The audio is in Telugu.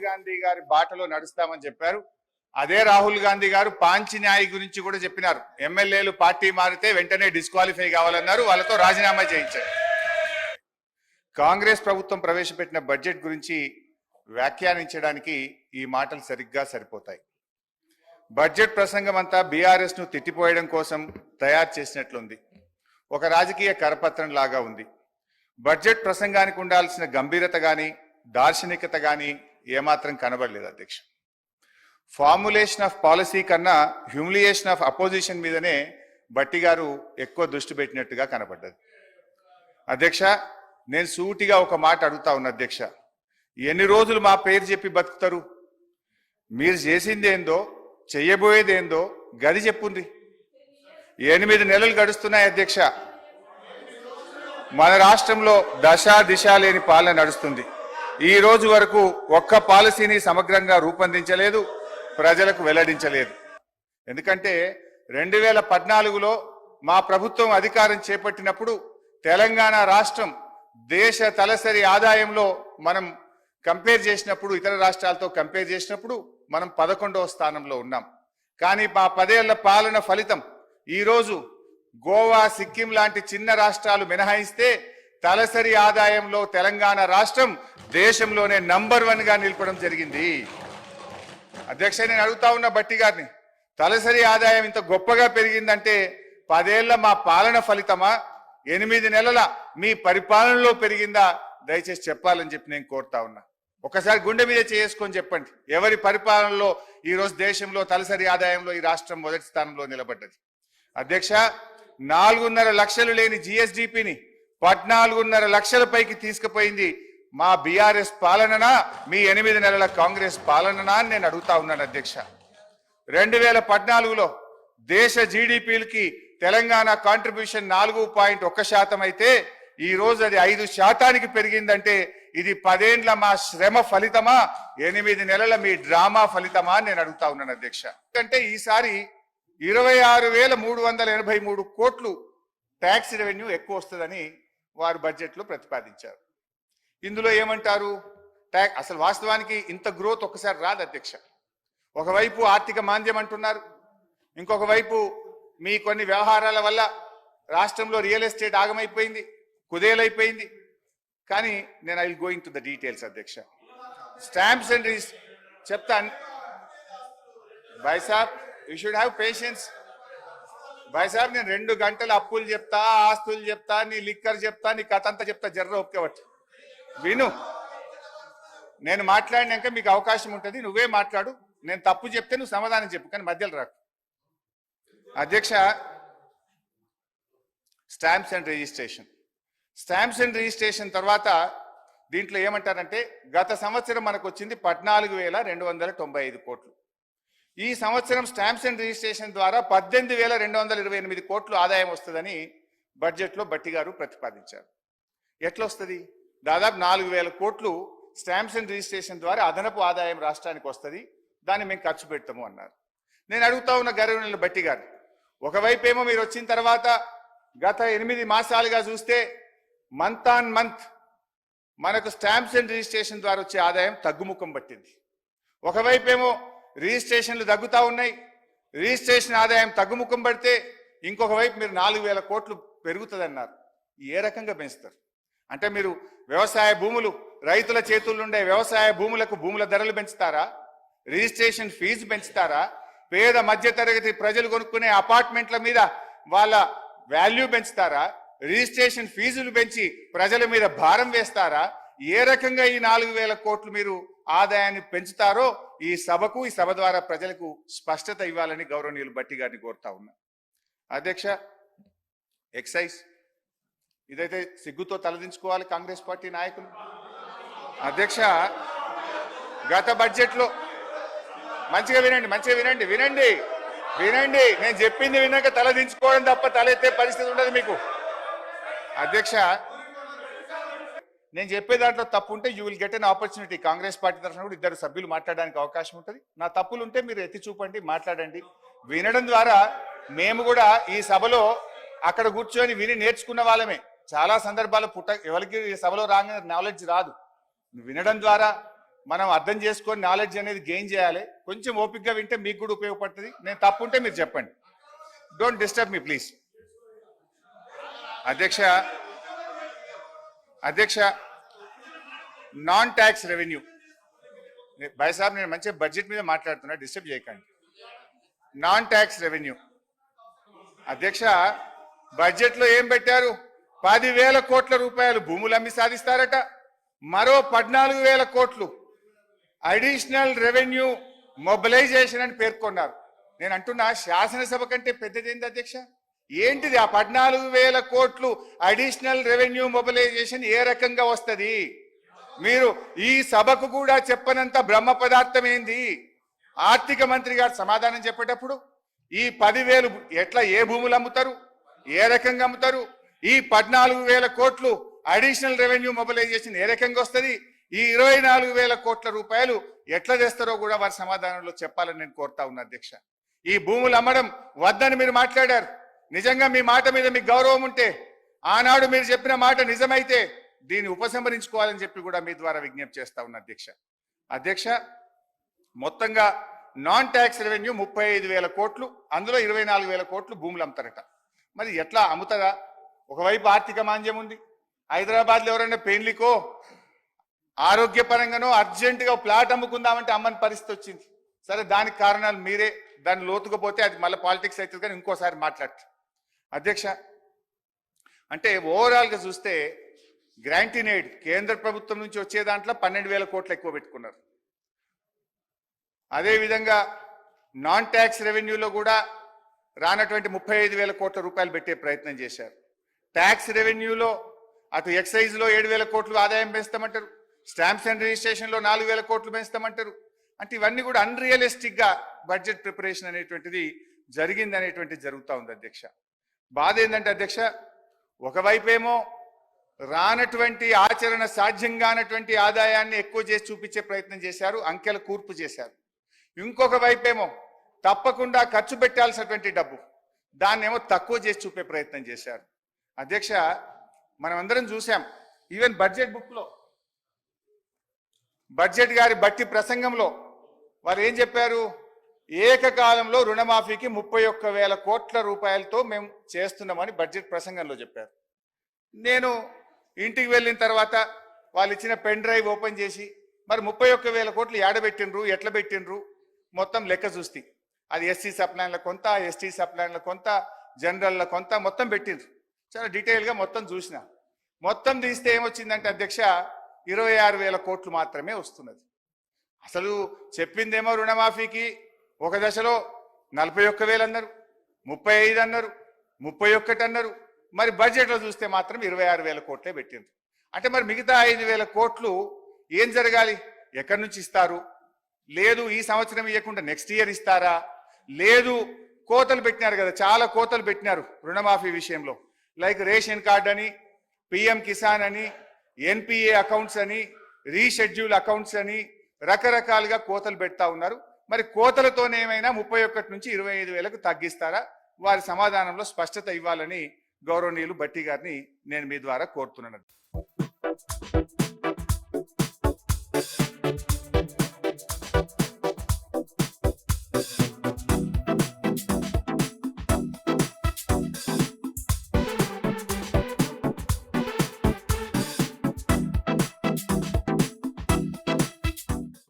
రాహుల్ గాంధీ గారి బాటలో నడుస్తామని చెప్పారు. అదే రాహుల్ గాంధీ గారు పాంచి గురించి కూడా చెప్పినారు. ఎమ్మెల్యేలు పార్టీ మారితే వెంటనే డిస్క్వాలిఫై కావాలన్నారు. వాళ్ళతో రాజీనామా చేయించారు కాంగ్రెస్ ప్రభుత్వం ప్రవేశపెట్టిన బడ్జెట్ గురించి వ్యాఖ్యానించడానికి ఈ మాటలు సరిగ్గా సరిపోతాయి. బడ్జెట్ ప్రసంగం అంతా బీఆర్ఎస్ను తిట్టిపోయడం కోసం తయారు చేసినట్లుంది. ఒక రాజకీయ కరపత్రం లాగా ఉంది. బడ్జెట్ ప్రసంగానికి ఉండాల్సిన గంభీరత గాని దార్శనికత గాని ఏమాత్రం కనబడలేదు అధ్యక్ష. ఫార్ములేషన్ ఆఫ్ పాలసీ కన్నా హ్యూమిలియేషన్ ఆఫ్ అపోజిషన్ మీదనే బట్టి గారు ఎక్కువ దృష్టి పెట్టినట్టుగా కనబడ్డది. అధ్యక్ష నేను సూటిగా ఒక మాట అడుగుతా ఉన్నా అధ్యక్ష. ఎన్ని రోజులు మా పేరు చెప్పి బతుకుతారు? మీరు చేసింది ఏందో చెయ్యబోయేది ఏందో గది చెప్పుంది. ఎనిమిది నెలలు గడుస్తున్నాయి అధ్యక్ష. మన రాష్ట్రంలో దశ దిశ లేని పాలన నడుస్తుంది. ఈ రోజు వరకు ఒక్క పాలసీని సమగ్రంగా రూపొందించలేదు ప్రజలకు వెల్లడించలేదు. ఎందుకంటే రెండు వేల పద్నాలుగులో మా ప్రభుత్వం అధికారం చేపట్టినప్పుడు తెలంగాణ రాష్ట్రం దేశ తలసరి ఆదాయంలో మనం కంపేర్ చేసినప్పుడు ఇతర రాష్ట్రాలతో కంపేర్ చేసినప్పుడు మనం పదకొండవ స్థానంలో ఉన్నాం. కానీ మా పదేళ్ళ పాలన ఫలితం ఈరోజు గోవా సిక్కిం లాంటి చిన్న రాష్ట్రాలు మినహాయిస్తే తలసరి ఆదాయంలో తెలంగాణ రాష్ట్రం దేశంలోనే నంబర్ వన్గా నిలపడం జరిగింది. అధ్యక్ష నేను అడుగుతా ఉన్న బట్టి గారిని తలసరి ఆదాయం ఇంత గొప్పగా పెరిగిందంటే పదేళ్ళ మా పాలన ఫలితమా? ఎనిమిది నెలల మీ పరిపాలనలో పెరిగిందా? దయచేసి చెప్పాలని చెప్పి నేను కోరుతా ఉన్నా. ఒకసారి గుండె మీద చేసుకొని చెప్పండి. ఎవరి పరిపాలనలో ఈరోజు దేశంలో తలసరి ఆదాయంలో ఈ రాష్ట్రం మొదటి స్థానంలో నిలబడ్డది? అధ్యక్ష నాలుగున్నర లక్షలు లేని జిఎస్డిపిని పద్నాలుగున్నర లక్షల పైకి తీసుకుపోయింది మా బీఆర్ఎస్ పాలననా? మీ ఎనిమిది నెలల కాంగ్రెస్ పాలననా అని నేను అడుగుతా ఉన్నాను అధ్యక్ష. రెండు వేల పద్నాలుగులో దేశ జీడిపిలకి తెలంగాణ కాంట్రిబ్యూషన్ నాలుగు పాయింట్ ఒక్క శాతం అయితే ఈ రోజు అది ఐదు శాతానికి పెరిగిందంటే ఇది పదేండ్ల మా శ్రమ ఫలితమా? ఎనిమిది నెలల మీ డ్రామా ఫలితమా అని నేను అడుగుతా ఉన్నాను అధ్యక్ష. ఎందుకంటే ఈసారి ఇరవై ఆరు వేల మూడు వందల ఎనభై మూడు కోట్లు ట్యాక్స్ రెవెన్యూ ఎక్కువ వస్తుందని వారు బడ్జెట్లో ప్రతిపాదించారు. ఇందులో ఏమంటారు? ట్యాక్ అసలు వాస్తవానికి ఇంత గ్రోత్ ఒకసారి రాదు అధ్యక్ష. ఒకవైపు ఆర్థిక మాంద్యం అంటున్నారు ఇంకొక వైపు మీ కొన్ని వ్యవహారాల వల్ల రాష్ట్రంలో రియల్ ఎస్టేట్ ఆగమైపోయింది కుదేలైపోయింది. కానీ నేను I will going to the details అధ్యక్ష. స్టాంప్స్ అండ్ రిజిస్ చెప్తాను. బైసాబ్ సాబ్ యూ షుడ్ హ్యావ్ పేషెన్స్. బాయ్ సాబ్ నేను రెండు గంటలు అప్పులు చెప్తా ఆస్తులు చెప్తా నీ లిక్కర్ చెప్తా నీ కథ అంతా చెప్తా జర్ర ఒప్పుకోవచ్చు విను. నేను మాట్లాడినాక మీకు అవకాశం ఉంటుంది నువ్వే మాట్లాడు. నేను తప్పు చెప్తే నువ్వు సమాధానం చెప్పు కానీ మధ్యలో రాకు. అధ్యక్ష stamps and registration. Stamps and registration తర్వాత దీంట్లో ఏమంటారంటే గత సంవత్సరం మనకు వచ్చింది పద్నాలుగు వేల రెండు వందల తొంభై ఐదు కోట్లు. ఈ సంవత్సరం స్టాంప్స్ అండ్ రిజిస్ట్రేషన్ ద్వారా పద్దెనిమిది వేల రెండు వందల ఇరవై ఎనిమిది కోట్లు ఆదాయం వస్తుందని బడ్జెట్లో బట్టి గారు ప్రతిపాదించారు. ఎట్లొస్తుంది? దాదాపు నాలుగు వేల కోట్లు స్టాంప్స్ అండ్ రిజిస్ట్రేషన్ ద్వారా అదనపు ఆదాయం రాష్ట్రానికి వస్తుంది. దాన్ని మేము ఖర్చు పెడతాము అన్నారు. నేను అడుగుతా ఉన్న గర్వనీయుల బట్టి గారు ఒకవైపు ఏమో మీరు వచ్చిన తర్వాత గత ఎనిమిది మాసాలుగా చూస్తే మంత్ ఆన్ మంత్ మనకు స్టాంప్స్ అండ్ రిజిస్ట్రేషన్ ద్వారా వచ్చే ఆదాయం తగ్గుముఖం పట్టింది. ఒకవైపు ఏమో రిజిస్ట్రేషన్లు తగ్గుతూ ఉన్నాయి. రిజిస్ట్రేషన్ ఆదాయం తగ్గుముఖం పడితే ఇంకొక వైపు మీరు నాలుగు వేల కోట్లు పెరుగుతుంది అన్నారు ఏ రకంగా పెంచుతారు? అంటే మీరు వ్యవసాయ భూములు రైతుల చేతుల్లో ఉండే వ్యవసాయ భూములకు భూముల ధరలు పెంచుతారా? Registration fee పెంచుతారా? పేద మధ్యతరగతి ప్రజలు కొనుక్కునే అపార్ట్మెంట్ల మీద వాళ్ళ వాల్యూ పెంచుతారా? రిజిస్ట్రేషన్ ఫీజులు పెంచి ప్రజల మీద భారం వేస్తారా? ఏ రకంగా ఈ నాలుగు వేల కోట్లు మీరు ఆదాయాన్ని పెంచుతారో ఈ సభకు ఈ సభ ద్వారా ప్రజలకు స్పష్టత ఇవ్వాలని గౌరవనీయులు బట్టి గారిని కోరుతా ఉన్నా. అధ్యక్ష ఎక్సైజ్. ఇదైతే సిగ్గుతో తలదించుకోవాలి కాంగ్రెస్ పార్టీ నాయకులు. అధ్యక్ష గత బడ్జెట్లో మంచిగా వినండి మంచిగా వినండి వినండి వినండి. నేను చెప్పింది విన్నాక తలదించుకోవడం తప్ప తలెత్తే పరిస్థితి ఉండదు మీకు. అధ్యక్ష నేను చెప్పే దాంట్లో తప్పు ఉంటే you will get an opportunity Congress party తరఫున కూడా ఇద్దరు సభ్యులు మాట్లాడడానికి అవకాశం ఉంటుంది. నా తప్పులు ఉంటే మీరు ఎత్తి చూపండి మాట్లాడండి. వినడం ద్వారా మేము కూడా ఈ సభలో అక్కడ కూర్చొని విని నేర్చుకున్న వాళ్ళమే. చాలా సందర్భాలు పుట్ట ఎవరికి ఈ సభలో రాగానే నాలెడ్జ్ రాదు. వినడం ద్వారా మనం అర్థం చేసుకొని నాలెడ్జ్ అనేది గెయిన్ చేయాలి. కొంచెం ఓపిక్గా వింటే మీకు కూడా ఉపయోగపడుతుంది. నేను తప్పు ఉంటే మీరు చెప్పండి. డోంట్ డిస్టర్బ్ మీ ప్లీజ్ అధ్యక్ష అధ్యక్ష నాన్ ట్యాక్స్ రెవెన్యూ భాయ్ సాబ్ నేను మంచి బడ్జెట్ మీద మాట్లాడుతున్నా డిస్టర్బ్ చేయకండి. నాన్ ట్యాక్స్ రెవెన్యూ అధ్యక్ష బడ్జెట్లో ఏం పెట్టారు? పదివేల కోట్ల రూపాయలు భూములు అమ్మి సాధిస్తారట. మరో పద్నాలుగు వేల కోట్లు అడిషనల్ రెవెన్యూ మొబిలైజేషన్ అని పేర్కొన్నారు. నేను అంటున్నా శాసనసభ కంటే పెద్దదేంది అధ్యక్ష? ఏంటిది ఆ పద్నాలుగు వేల కోట్లు అడిషనల్ రెవెన్యూ మొబిలైజేషన్ ఏ రకంగా వస్తుంది? మీరు ఈ సభకు కూడా చెప్పనంత బ్రహ్మ పదార్థం ఏంది? ఆర్థిక మంత్రి గారు సమాధానం చెప్పేటప్పుడు ఈ పదివేలు ఎట్లా ఏ భూములు అమ్ముతారు? ఏ రకంగా అమ్ముతారు? ఈ పద్నాలుగు వేల కోట్లు అడిషనల్ రెవెన్యూ మొబిలైజేషన్ ఏ రకంగా వస్తుంది? ఈ ఇరవై నాలుగు వేల కోట్ల రూపాయలు ఎట్లా తెస్తారో కూడా వారి సమాధానంలో చెప్పాలని నేను కోరుతా ఉన్నా అధ్యక్ష. ఈ భూములు అమ్మడం వద్దని మీరు మాట్లాడారు. నిజంగా మీ మాట మీద మీకు గౌరవం ఉంటే ఆనాడు మీరు చెప్పిన మాట నిజమైతే దీన్ని ఉపసంహరించుకోవాలని చెప్పి కూడా మీ ద్వారా విజ్ఞప్తి చేస్తా ఉన్నా అధ్యక్ష. అధ్యక్ష మొత్తంగా నాన్ ట్యాక్స్ రెవెన్యూ ముప్పై ఐదు వేల కోట్లు అందులో ఇరవై నాలుగు వేల కోట్లు భూములు అమ్ముతారట. మరి ఎట్లా అమ్ముతారా? ఒకవైపు ఆర్థిక మాంద్యం ఉంది. హైదరాబాద్లో ఎవరైనా పెళ్ళికో ఆరోగ్యపరంగానో అర్జెంటుగా ప్లాట్ అమ్ముకుందామంటే అమ్మని పరిస్థితి వచ్చింది. సరే దానికి కారణాలు మీరే దాన్ని లోతుకుపోతే అది మళ్ళీ పాలిటిక్స్ అవుతుంది కానీ ఇంకోసారి మాట్లాడతారు. అధ్యక్ష అంటే ఓవరాల్గా చూస్తే గ్రాంటినేడ్ కేంద్ర ప్రభుత్వం నుంచి వచ్చే దాంట్లో పన్నెండు వేల కోట్లు ఎక్కువ పెట్టుకున్నారు. అదేవిధంగా నాన్ ట్యాక్స్ రెవెన్యూలో కూడా రానటువంటి ముప్పై ఐదు వేల కోట్ల రూపాయలు పెట్టే ప్రయత్నం చేశారు. ట్యాక్స్ రెవెన్యూలో అటు ఎక్సైజ్లో ఏడు వేల కోట్లు ఆదాయం పెంచుతామంటారు స్టాంప్స్ అండ్ రిజిస్ట్రేషన్లో నాలుగు వేల కోట్లు పెంచుతామంటారు. అంటే ఇవన్నీ కూడా అన్రియలిస్టిక్గా బడ్జెట్ ప్రిపరేషన్ అనేటువంటిది జరిగింది అనేటువంటిది జరుగుతూ ఉంది అధ్యక్ష. బాధ ఏంటంటే అధ్యక్ష ఒకవైపేమో రానటువంటి ఆచరణ సాధ్యం కానటువంటి ఆదాయాన్ని ఎక్కువ చేసి చూపించే ప్రయత్నం చేశారు అంకెల కూర్పు చేశారు. ఇంకొక వైపేమో తప్పకుండా ఖర్చు పెట్టాల్సినటువంటి డబ్బు దాన్ని ఏమో తక్కువ చేసి చూపే ప్రయత్నం చేశారు. అధ్యక్ష మనం అందరం చూసాం ఈవెన్ బడ్జెట్ బుక్లో బడ్జెట్ గారి బట్టి ప్రసంగంలో వారు ఏం చెప్పారు? ఏకకాలంలో రుణమాఫీకి ముప్పై ఒక్క వేల కోట్ల రూపాయలతో మేము చేస్తున్నామని బడ్జెట్ ప్రసంగంలో చెప్పారు. నేను ఇంటికి వెళ్ళిన తర్వాత వాళ్ళు ఇచ్చిన పెన్ డ్రైవ్ ఓపెన్ చేసి మరి ముప్పై ఒక్క వేల కోట్లు ఏడబెట్టిండ్రు ఎట్లా పెట్టిండ్రు మొత్తం లెక్క చూస్తే అది ఎస్సీ సప్లైన్ల కొంత ఎస్టీ సప్లైన్ల కొంత జనరల్ల కొంత మొత్తం పెట్టిండ్రు. చాలా డీటెయిల్గా మొత్తం చూసిన. మొత్తం తీస్తే ఏమొచ్చిందంటే అధ్యక్ష ఇరవై ఆరు వేల కోట్లు మాత్రమే వస్తున్నది. అసలు చెప్పిందేమో రుణమాఫీకి ఒక దశలో నలభై ఒక్క వేలు అన్నారు ముప్పై ఐదు అన్నారు ముప్పై ఒక్కటి అన్నారు. మరి బడ్జెట్లో చూస్తే మాత్రం ఇరవై ఆరు వేల కోట్లే పెట్టింది అంటే మరి మిగతా ఐదు వేల కోట్లు ఏం జరగాలి? ఎక్కడి నుంచి ఇస్తారు? లేదు ఈ సంవత్సరం ఇవ్వకుండా నెక్స్ట్ ఇయర్ ఇస్తారా? లేదు కోతలు పెట్టినారు కదా చాలా కోతలు పెట్టినారు రుణమాఫీ విషయంలో. లైక్ రేషన్ కార్డ్ అని పిఎం కిసాన్ అని ఎన్పిఏ అకౌంట్స్ అని రీషెడ్యూల్ అకౌంట్స్ అని రకరకాలుగా కోతలు పెడతా ఉన్నారు. మరి కోతలతోనేమైనా ముప్పై ఒకటి నుంచి ఇరవై ఐదు వేలకు తగ్గిస్తారా? వారి సమాధానంలో స్పష్టత ఇవ్వాలని గౌరవనీయులు బట్టి గారిని నేను మీ ద్వారా కోరుతున్నాను.